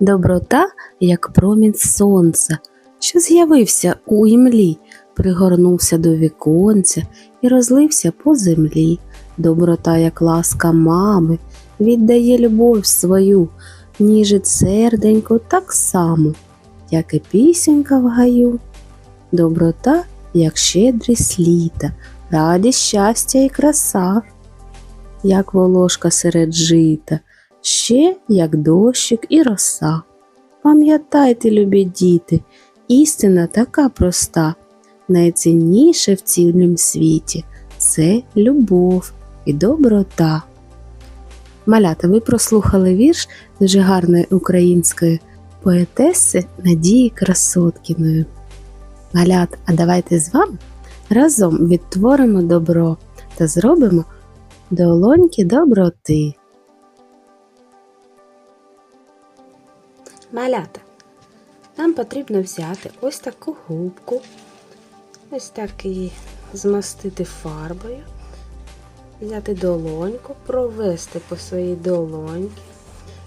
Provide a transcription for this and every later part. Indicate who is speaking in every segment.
Speaker 1: Доброта, як промінь сонця, що з'явився у імлі, пригорнувся до віконця і розлився по землі. Доброта, як ласка мами, віддає любов свою, ніжить серденько так само, як і пісенька в гаю. Доброта, як щедрість літа, радість, щастя і краса, як волошка серед жита, ще як дощик і роса. Пам'ятайте, любі діти, істина така проста, найцінніше в цілім світі це любов і доброта. Малята, ви прослухали вірш дуже гарної української поетеси Надії Красоткіної. Малят, а давайте з вами разом відтворимо добро та зробимо долоньки доброти.
Speaker 2: Малята. Нам потрібно взяти ось таку губку, ось так її змастити фарбою, взяти долоньку, провести по своїй долоньці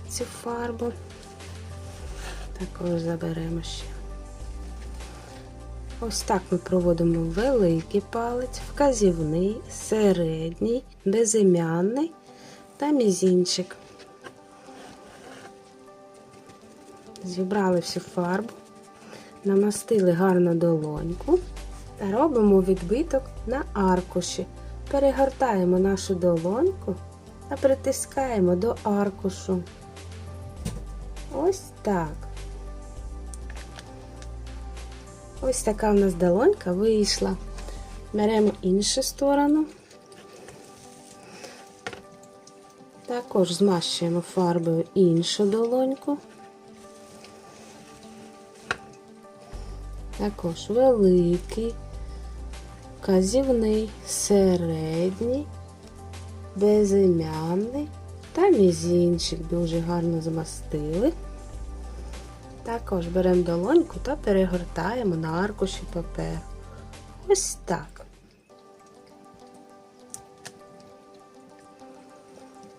Speaker 2: цю фарбу. Також заберемо ще. Ось так ми проводимо великий палець, вказівний, середній, безім'яний та мізінчик. Зібрали всю фарбу, намастили гарно долоньку та робимо відбиток на аркуші. Перегортаємо нашу долоньку та притискаємо до аркушу. Ось так. Ось така у нас долонька вийшла. Беремо іншу сторону. Також змащуємо фарбою іншу долоньку. Також великий, казівний, середній, безім'яний та мізінчик дуже гарно змастили. Також беремо долоньку та перегортаємо на аркуші паперу. Ось так.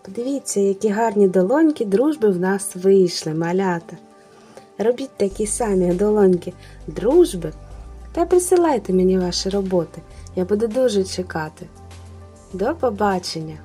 Speaker 2: Подивіться, які гарні долоньки дружби в нас вийшли, малята. Робіть такі самі долоньки дружби та присилайте мені ваші роботи. Я буду дуже чекати. До побачення!